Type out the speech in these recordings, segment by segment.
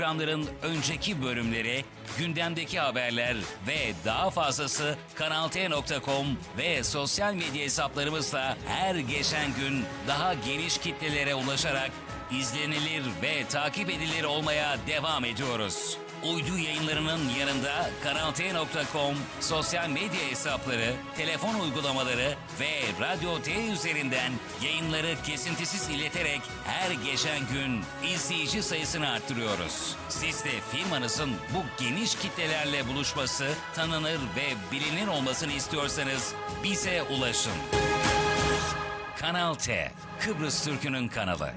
Programların önceki bölümleri, gündemdeki haberler ve daha fazlası kanalt.com ve sosyal medya hesaplarımızla her geçen gün daha geniş kitlelere ulaşarak izlenilir ve takip edilir olmaya devam ediyoruz. Uydu yayınlarının yanında kanalt.com, sosyal medya hesapları, telefon uygulamaları ve Radyo T üzerinden yayınları kesintisiz ileterek her geçen gün izleyici sayısını arttırıyoruz. Siz de firmanızın bu geniş kitlelerle buluşması, tanınır ve bilinir olmasını istiyorsanız bize ulaşın. Kanal T, Kıbrıs Türk'ünün kanalı.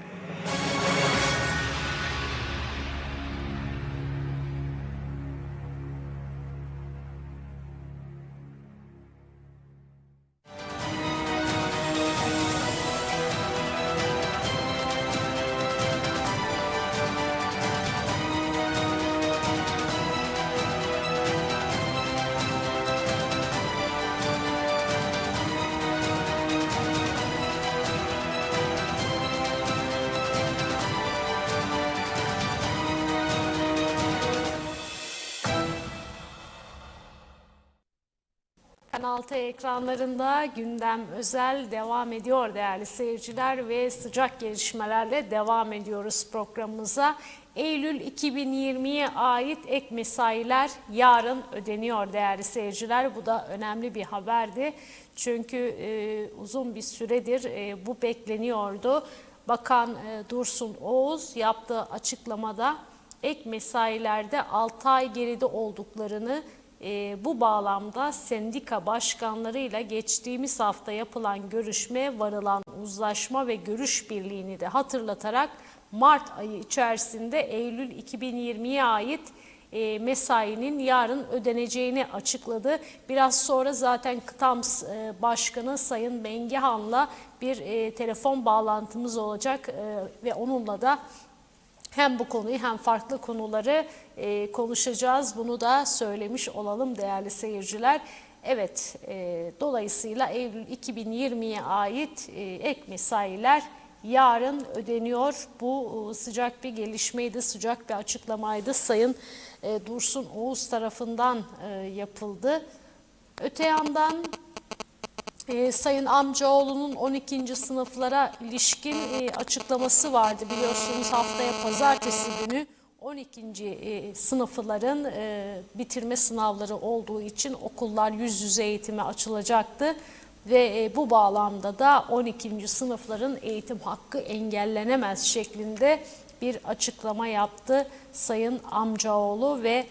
Kanal T ekranlarında gündem özel devam ediyor değerli seyirciler ve sıcak gelişmelerle devam ediyoruz programımıza. Eylül 2020'ye ait ek mesailer yarın ödeniyor değerli seyirciler. Bu da önemli bir haberdi. Çünkü e, uzun bir süredir e, bu bekleniyordu. Bakan e, Dursun Oğuz yaptığı açıklamada ek mesailerde 6 ay geride olduklarını e, bu bağlamda sendika başkanlarıyla geçtiğimiz hafta yapılan görüşme, varılan uzlaşma ve görüş birliğini de hatırlatarak Mart ayı içerisinde Eylül 2020'ye ait e, mesainin yarın ödeneceğini açıkladı. Biraz sonra zaten Kıtams e, Başkanı Sayın Bengihan'la bir e, telefon bağlantımız olacak e, ve onunla da hem bu konuyu hem farklı konuları e, konuşacağız. Bunu da söylemiş olalım değerli seyirciler. Evet, e, dolayısıyla Eylül 2020'ye ait e, ek mesailer yarın ödeniyor. Bu e, sıcak bir gelişmeydi, sıcak bir açıklamaydı. Sayın e, Dursun Oğuz tarafından e, yapıldı. Öte yandan e, Sayın Amcaoğlu'nun 12. sınıflara ilişkin e, açıklaması vardı. Biliyorsunuz haftaya pazartesi günü 12. E, sınıfların e, bitirme sınavları olduğu için okullar yüz yüze eğitime açılacaktı. Ve e, bu bağlamda da 12. sınıfların eğitim hakkı engellenemez şeklinde bir açıklama yaptı Sayın Amcaoğlu ve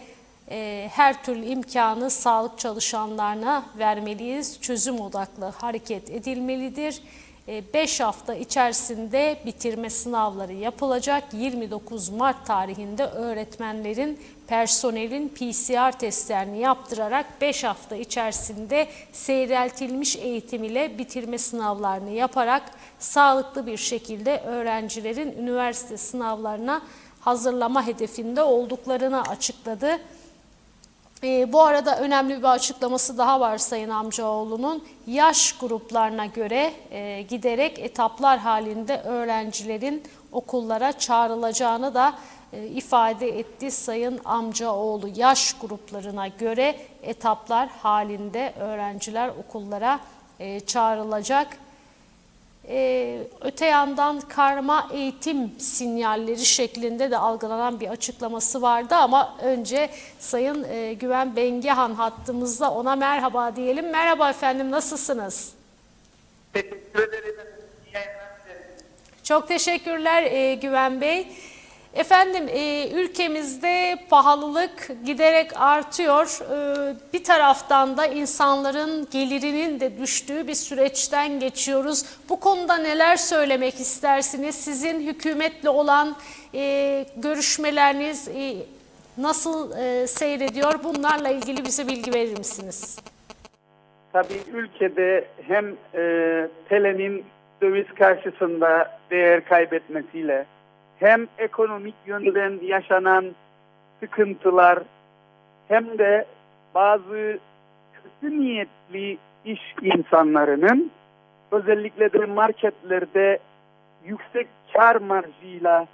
e, her türlü imkanı sağlık çalışanlarına vermeliyiz. Çözüm odaklı hareket edilmelidir. 5 hafta içerisinde bitirme sınavları yapılacak. 29 Mart tarihinde öğretmenlerin, personelin PCR testlerini yaptırarak 5 hafta içerisinde seyreltilmiş eğitim ile bitirme sınavlarını yaparak sağlıklı bir şekilde öğrencilerin üniversite sınavlarına hazırlama hedefinde olduklarını açıkladı. E, bu arada önemli bir açıklaması daha var Sayın Amcaoğlu'nun. Yaş gruplarına göre e, giderek etaplar halinde öğrencilerin okullara çağrılacağını da e, ifade etti Sayın Amcaoğlu. Yaş gruplarına göre etaplar halinde öğrenciler okullara e, çağrılacak. Ee, öte yandan karma eğitim sinyalleri şeklinde de algılanan bir açıklaması vardı ama önce Sayın e, Güven Bengehan hattımızda ona merhaba diyelim. Merhaba efendim nasılsınız? Teşekkür ederim. Çok teşekkürler e, Güven Bey. Efendim e, ülkemizde pahalılık giderek artıyor. E, bir taraftan da insanların gelirinin de düştüğü bir süreçten geçiyoruz. Bu konuda neler söylemek istersiniz? Sizin hükümetle olan e, görüşmeleriniz e, nasıl e, seyrediyor? Bunlarla ilgili bize bilgi verir misiniz? Tabii ülkede hem e, TL'nin döviz karşısında değer kaybetmesiyle hem ekonomik yönden yaşanan sıkıntılar hem de bazı kötü niyetli iş insanlarının özellikle de marketlerde yüksek kar marjıyla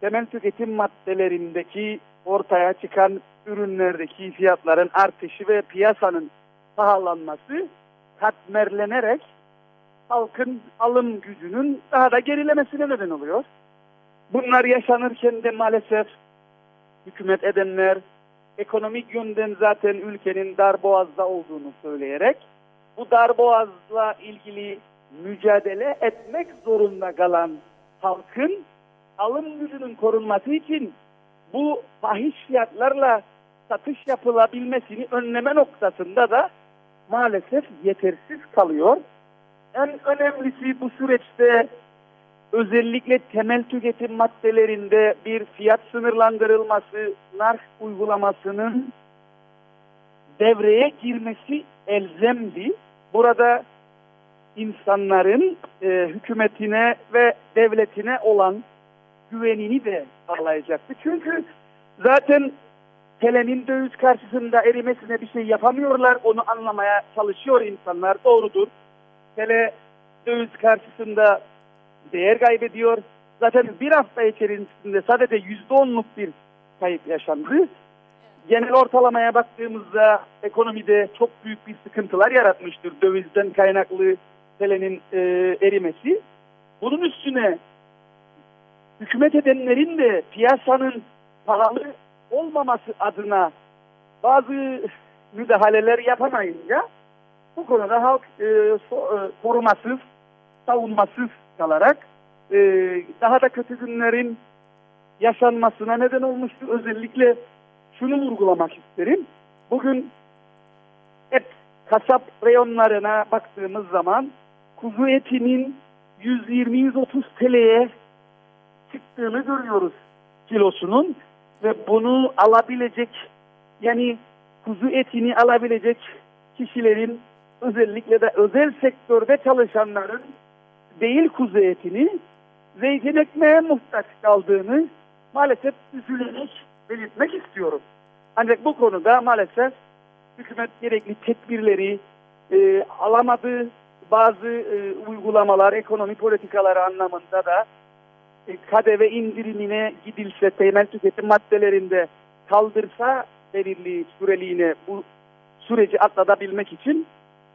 temel tüketim maddelerindeki ortaya çıkan ürünlerdeki fiyatların artışı ve piyasanın pahalanması katmerlenerek halkın alım gücünün daha da gerilemesine neden oluyor. Bunlar yaşanırken de maalesef hükümet edenler ekonomik yönden zaten ülkenin darboğazda olduğunu söyleyerek bu darboğazla ilgili mücadele etmek zorunda kalan halkın alım gücünün korunması için bu fahiş fiyatlarla satış yapılabilmesini önleme noktasında da maalesef yetersiz kalıyor. En önemlisi bu süreçte özellikle temel tüketim maddelerinde bir fiyat sınırlandırılması, nark uygulamasının devreye girmesi elzemdi. Burada insanların e, hükümetine ve devletine olan güvenini de sağlayacaktı. Çünkü zaten TL'nin döviz karşısında erimesine bir şey yapamıyorlar. Onu anlamaya çalışıyor insanlar. Doğrudur. TL döviz karşısında değer kaybediyor. Zaten bir hafta içerisinde sadece yüzde onluk bir kayıp yaşandı. Genel ortalamaya baktığımızda ekonomide çok büyük bir sıkıntılar yaratmıştır. Dövizden kaynaklı TL'nin e, erimesi. Bunun üstüne hükümet edenlerin de piyasanın pahalı olmaması adına bazı müdahaleler yapamayınca bu konuda halk e, so- e, korumasız, savunmasız kalarak e, daha da kötü günlerin yaşanmasına neden olmuştur. Özellikle şunu vurgulamak isterim. Bugün et kasap reyonlarına baktığımız zaman kuzu etinin 120-130 TL'ye çıktığını görüyoruz kilosunun ve bunu alabilecek yani kuzu etini alabilecek kişilerin özellikle de özel sektörde çalışanların değil kuzu etini zeytin ekmeğe muhtaç kaldığını maalesef üzülerek belirtmek istiyorum. Ancak bu konuda maalesef hükümet gerekli tedbirleri e, alamadı. Bazı e, uygulamalar, ekonomi politikaları anlamında da e, KDV indirimine gidilse, temel tüketim maddelerinde kaldırsa belirli süreliğine bu süreci atlatabilmek için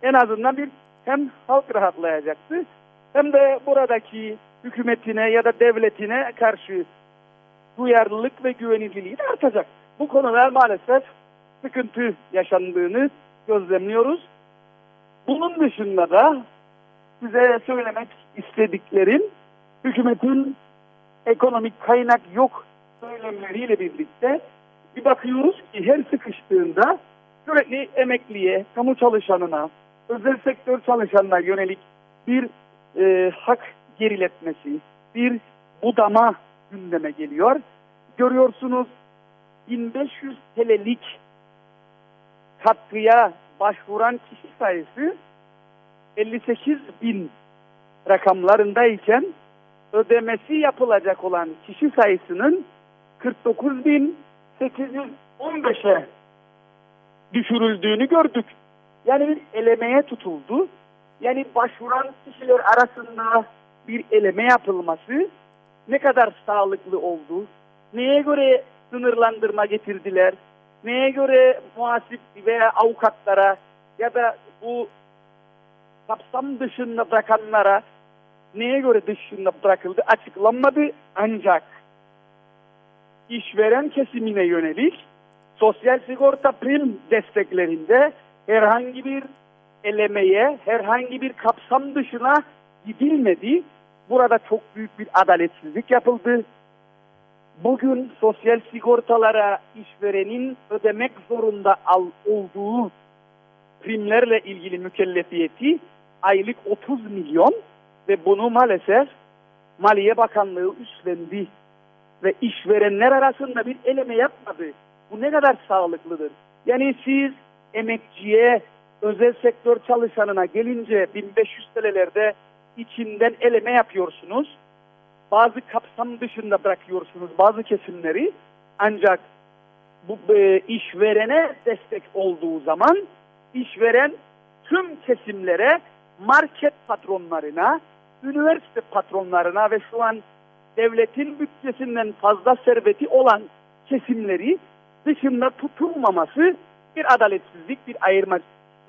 en azından bir hem halk rahatlayacaktı hem de buradaki hükümetine ya da devletine karşı duyarlılık ve güvenilirliği de artacak. Bu konular maalesef sıkıntı yaşandığını gözlemliyoruz. Bunun dışında da size söylemek istediklerim hükümetin ekonomik kaynak yok söylemleriyle birlikte bir bakıyoruz ki her sıkıştığında sürekli emekliye, kamu çalışanına, özel sektör çalışanına yönelik bir e, hak geriletmesi, bir budama gündeme geliyor. Görüyorsunuz 1500 TL'lik katkıya başvuran kişi sayısı 58 bin rakamlarındayken ödemesi yapılacak olan kişi sayısının 49.815'e düşürüldüğünü gördük. Yani bir elemeye tutuldu. Yani başvuran kişiler arasında bir eleme yapılması ne kadar sağlıklı oldu? Neye göre sınırlandırma getirdiler? Neye göre muhasip veya avukatlara ya da bu kapsam dışında bırakanlara neye göre dışında bırakıldı açıklanmadı ancak işveren kesimine yönelik sosyal sigorta prim desteklerinde herhangi bir elemeye, herhangi bir kapsam dışına gidilmedi. Burada çok büyük bir adaletsizlik yapıldı. Bugün sosyal sigortalara işverenin ödemek zorunda al, olduğu primlerle ilgili mükellefiyeti aylık 30 milyon ve bunu maalesef Maliye Bakanlığı üstlendi ve işverenler arasında bir eleme yapmadı. Bu ne kadar sağlıklıdır? Yani siz emekçiye, özel sektör çalışanına gelince 1500 TL'lerde içinden eleme yapıyorsunuz. Bazı kapsam dışında bırakıyorsunuz bazı kesimleri. Ancak bu e, işverene destek olduğu zaman işveren tüm kesimlere market patronlarına, üniversite patronlarına ve şu an devletin bütçesinden fazla serveti olan kesimleri dışında tutulmaması bir adaletsizlik, bir ayırma,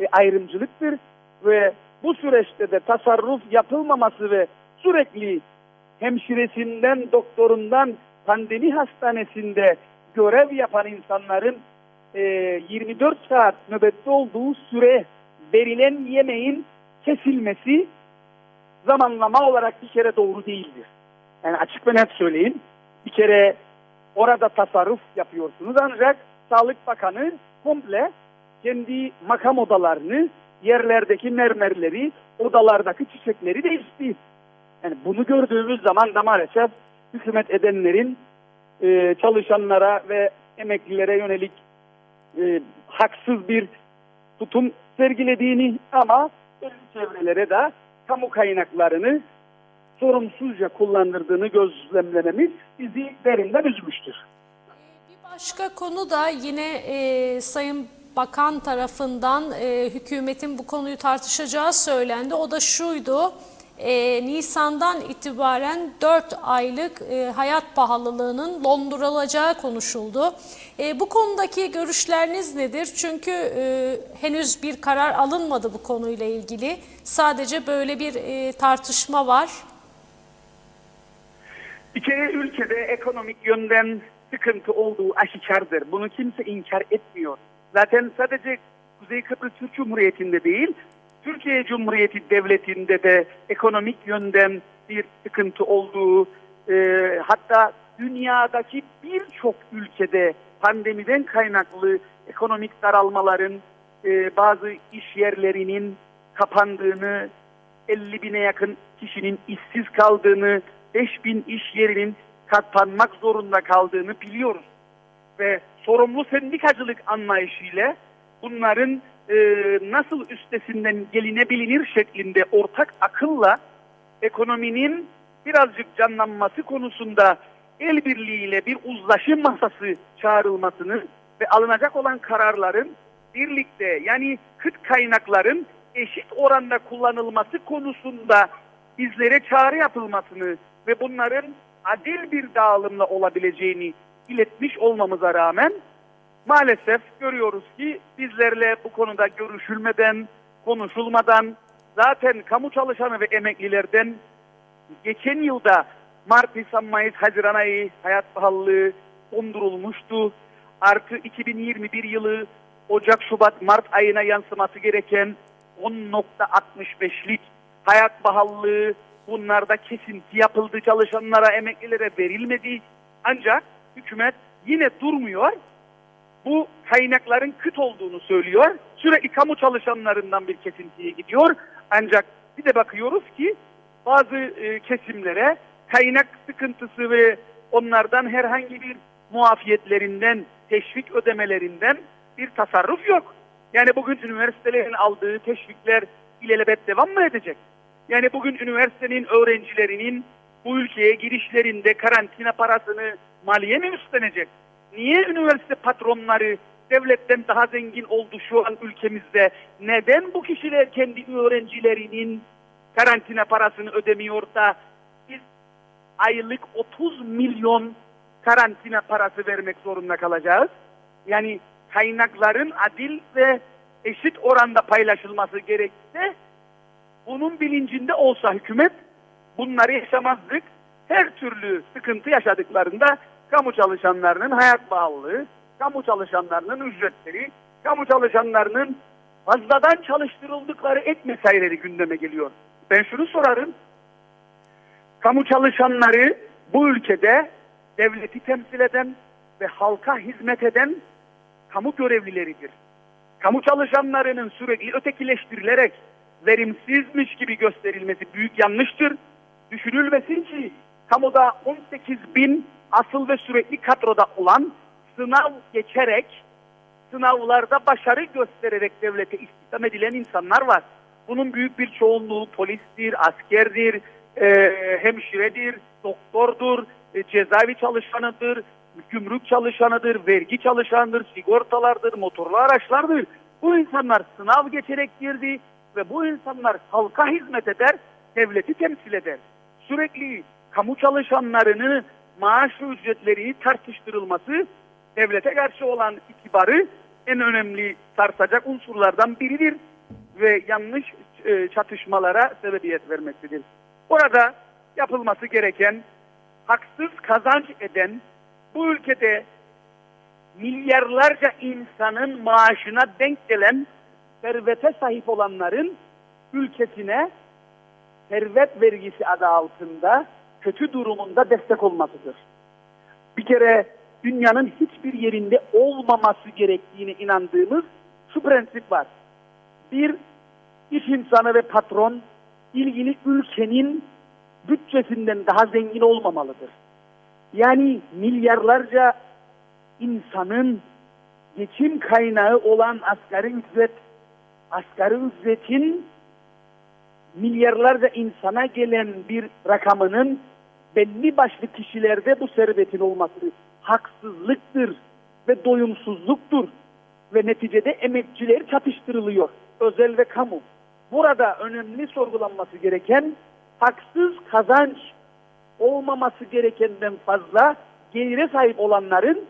e, ayrımcılıktır ve bu süreçte de tasarruf yapılmaması ve sürekli hemşiresinden, doktorundan, pandemi hastanesinde görev yapan insanların e, 24 saat nöbette olduğu süre verilen yemeğin kesilmesi zamanlama olarak bir kere doğru değildir. Yani açık ve net söyleyeyim. Bir kere orada tasarruf yapıyorsunuz ancak Sağlık Bakanı komple kendi makam odalarını, yerlerdeki mermerleri, odalardaki çiçekleri değişti. Yani bunu gördüğümüz zaman da maalesef hükümet edenlerin e, çalışanlara ve emeklilere yönelik e, haksız bir tutum sergilediğini ama çevrelere de kamu kaynaklarını sorumsuzca kullandırdığını gözlemlememiz bizi derinden üzmüştür. Başka konu da yine e, Sayın Bakan tarafından e, hükümetin bu konuyu tartışacağı söylendi. O da şuydu. e, Nisan'dan itibaren 4 aylık e, hayat pahalılığının dondurulacağı konuşuldu. E, bu konudaki görüşleriniz nedir? Çünkü e, henüz bir karar alınmadı bu konuyla ilgili. Sadece böyle bir e, tartışma var. Bir kere ülkede ekonomik yönden sıkıntı olduğu aşikardır. Bunu kimse inkar etmiyor. Zaten sadece Kuzey Kıbrıs Türk Cumhuriyeti'nde değil, Türkiye Cumhuriyeti Devleti'nde de ekonomik yönden bir sıkıntı olduğu, e, hatta dünyadaki birçok ülkede pandemiden kaynaklı ekonomik daralmaların, e, bazı iş yerlerinin kapandığını, 50 bine yakın kişinin işsiz kaldığını, 5 bin iş yerinin kapanmak zorunda kaldığını biliyoruz. Ve sorumlu sendikacılık anlayışıyla bunların e, nasıl üstesinden gelinebilir şeklinde ortak akılla ekonominin birazcık canlanması konusunda el birliğiyle bir uzlaşım masası çağrılmasını ve alınacak olan kararların birlikte yani kıt kaynakların eşit oranda kullanılması konusunda bizlere çağrı yapılmasını ve bunların adil bir dağılımla olabileceğini iletmiş olmamıza rağmen maalesef görüyoruz ki bizlerle bu konuda görüşülmeden, konuşulmadan zaten kamu çalışanı ve emeklilerden geçen yılda Mart, Nisan, Mayıs, Haziran ayı hayat pahalılığı dondurulmuştu. Artı 2021 yılı Ocak, Şubat, Mart ayına yansıması gereken 10.65'lik hayat pahalılığı bunlarda kesinti yapıldı çalışanlara, emeklilere verilmedi. Ancak hükümet yine durmuyor. Bu kaynakların kıt olduğunu söylüyor. Sürekli kamu çalışanlarından bir kesintiye gidiyor. Ancak bir de bakıyoruz ki bazı e, kesimlere kaynak sıkıntısı ve onlardan herhangi bir muafiyetlerinden, teşvik ödemelerinden bir tasarruf yok. Yani bugün üniversitelerin aldığı teşvikler ilelebet devam mı edecek? Yani bugün üniversitenin öğrencilerinin bu ülkeye girişlerinde karantina parasını maliye mi üstlenecek? Niye üniversite patronları devletten daha zengin oldu şu an ülkemizde? Neden bu kişiler kendi öğrencilerinin karantina parasını ödemiyor da biz aylık 30 milyon karantina parası vermek zorunda kalacağız? Yani kaynakların adil ve eşit oranda paylaşılması gerekse bunun bilincinde olsa hükümet bunları yaşamazdık. Her türlü sıkıntı yaşadıklarında kamu çalışanlarının hayat pahalılığı, kamu çalışanlarının ücretleri, kamu çalışanlarının fazladan çalıştırıldıkları ek mesaileri gündeme geliyor. Ben şunu sorarım. Kamu çalışanları bu ülkede devleti temsil eden ve halka hizmet eden kamu görevlileridir. Kamu çalışanlarının sürekli ötekileştirilerek verimsizmiş gibi gösterilmesi büyük yanlıştır. Düşünülmesin ki kamuda 18 bin asıl ve sürekli kadroda olan sınav geçerek sınavlarda başarı göstererek devlete istihdam edilen insanlar var. Bunun büyük bir çoğunluğu polistir, askerdir, e, hemşiredir, doktordur, e, cezaevi çalışanıdır, gümrük çalışanıdır, vergi çalışanıdır, sigortalardır, motorlu araçlardır. Bu insanlar sınav geçerek girdi ve bu insanlar halka hizmet eder, devleti temsil eder. Sürekli kamu çalışanlarını maaş ve ücretleri tartıştırılması devlete karşı olan itibarı en önemli sarsacak unsurlardan biridir ve yanlış e, çatışmalara sebebiyet vermektedir. Orada yapılması gereken haksız kazanç eden bu ülkede milyarlarca insanın maaşına denk gelen servete sahip olanların ülkesine servet vergisi adı altında kötü durumunda destek olmasıdır. Bir kere dünyanın hiçbir yerinde olmaması gerektiğine inandığımız şu prensip var. Bir, iş insanı ve patron ilgili ülkenin bütçesinden daha zengin olmamalıdır. Yani milyarlarca insanın geçim kaynağı olan asgari ücret, asgari ücretin milyarlarca insana gelen bir rakamının belli başlı kişilerde bu servetin olması haksızlıktır ve doyumsuzluktur ve neticede emekçiler çatıştırılıyor. Özel ve kamu. Burada önemli sorgulanması gereken haksız kazanç olmaması gerekenden fazla gelire sahip olanların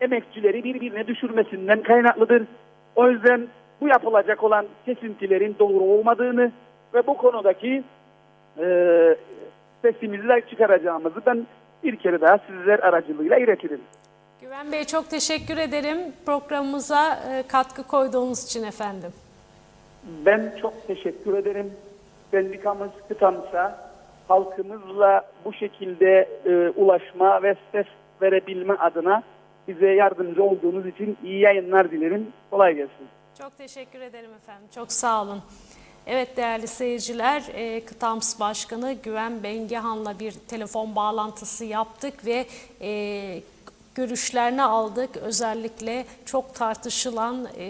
emekçileri birbirine düşürmesinden kaynaklıdır. O yüzden bu yapılacak olan kesintilerin doğru olmadığını ve bu konudaki e, sesimizi de çıkaracağımızı ben bir kere daha sizler aracılığıyla iletirim. Güven Bey çok teşekkür ederim programımıza e, katkı koyduğunuz için efendim. Ben çok teşekkür ederim. Sendikamız kıtamsa halkımızla bu şekilde e, ulaşma ve ses verebilme adına bize yardımcı olduğunuz için iyi yayınlar dilerim. Kolay gelsin. Çok teşekkür ederim efendim. Çok sağ olun. Evet değerli seyirciler, e, Kıtams Başkanı Güven Bengehan'la bir telefon bağlantısı yaptık ve e, görüşlerini aldık. Özellikle çok tartışılan e,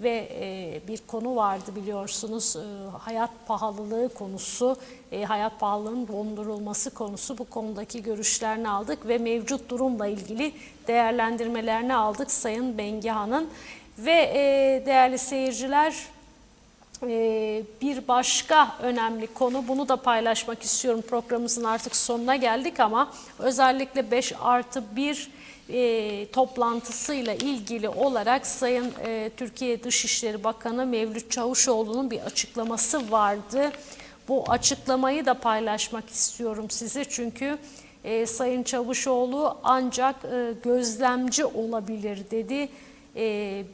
ve e, bir konu vardı biliyorsunuz. E, hayat pahalılığı konusu, e, hayat pahalılığının dondurulması konusu bu konudaki görüşlerini aldık ve mevcut durumla ilgili değerlendirmelerini aldık Sayın Bengehan'ın. Ve e, değerli seyirciler ee, bir başka önemli konu bunu da paylaşmak istiyorum programımızın artık sonuna geldik ama özellikle 5 artı 1 e, toplantısıyla ilgili olarak Sayın e, Türkiye Dışişleri Bakanı Mevlüt Çavuşoğlu'nun bir açıklaması vardı. Bu açıklamayı da paylaşmak istiyorum size çünkü e, Sayın Çavuşoğlu ancak e, gözlemci olabilir dedi. E,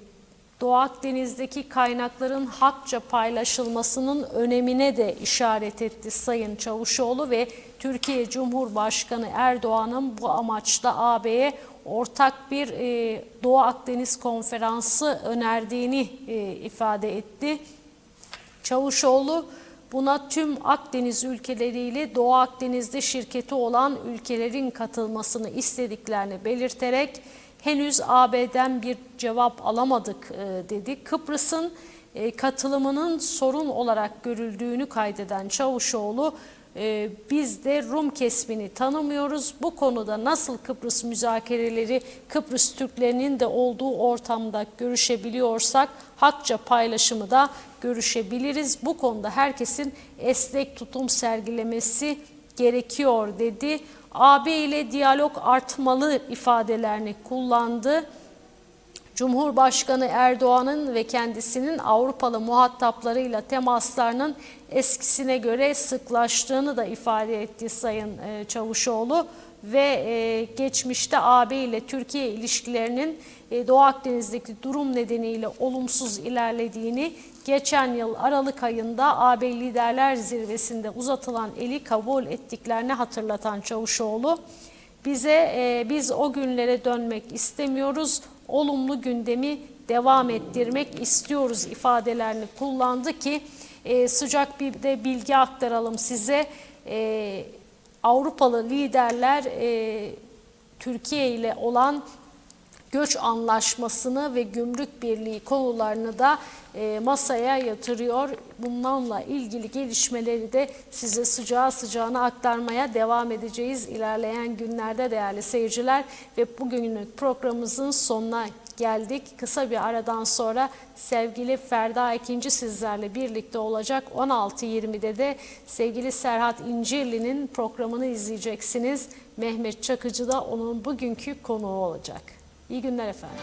Doğu Akdeniz'deki kaynakların hakça paylaşılmasının önemine de işaret etti Sayın Çavuşoğlu ve Türkiye Cumhurbaşkanı Erdoğan'ın bu amaçla AB'ye ortak bir e, Doğu Akdeniz konferansı önerdiğini e, ifade etti. Çavuşoğlu buna tüm Akdeniz ülkeleriyle Doğu Akdeniz'de şirketi olan ülkelerin katılmasını istediklerini belirterek henüz AB'den bir cevap alamadık e, dedi. Kıbrıs'ın e, katılımının sorun olarak görüldüğünü kaydeden Çavuşoğlu e, biz de Rum kesmini tanımıyoruz. Bu konuda nasıl Kıbrıs müzakereleri Kıbrıs Türklerinin de olduğu ortamda görüşebiliyorsak hakça paylaşımı da görüşebiliriz. Bu konuda herkesin esnek tutum sergilemesi gerekiyor dedi. AB ile diyalog artmalı ifadelerini kullandı. Cumhurbaşkanı Erdoğan'ın ve kendisinin Avrupalı muhataplarıyla temaslarının eskisine göre sıklaştığını da ifade etti Sayın e, Çavuşoğlu ve e, geçmişte AB ile Türkiye ilişkilerinin e, Doğu Akdeniz'deki durum nedeniyle olumsuz ilerlediğini geçen yıl Aralık ayında AB Liderler Zirvesi'nde uzatılan eli kabul ettiklerini hatırlatan Çavuşoğlu bize e, biz o günlere dönmek istemiyoruz. Olumlu gündemi devam ettirmek istiyoruz ifadelerini kullandı ki e, sıcak bir de bilgi aktaralım size. E, Avrupalı liderler e, Türkiye ile olan göç anlaşmasını ve gümrük birliği konularını da e, masaya yatırıyor. Bunlarla ilgili gelişmeleri de size sıcağı sıcağına aktarmaya devam edeceğiz ilerleyen günlerde değerli seyirciler ve bugünlük programımızın sonuna geldik. Kısa bir aradan sonra sevgili Ferda ikinci sizlerle birlikte olacak. 16.20'de de sevgili Serhat İncirli'nin programını izleyeceksiniz. Mehmet Çakıcı da onun bugünkü konuğu olacak. İyi günler efendim.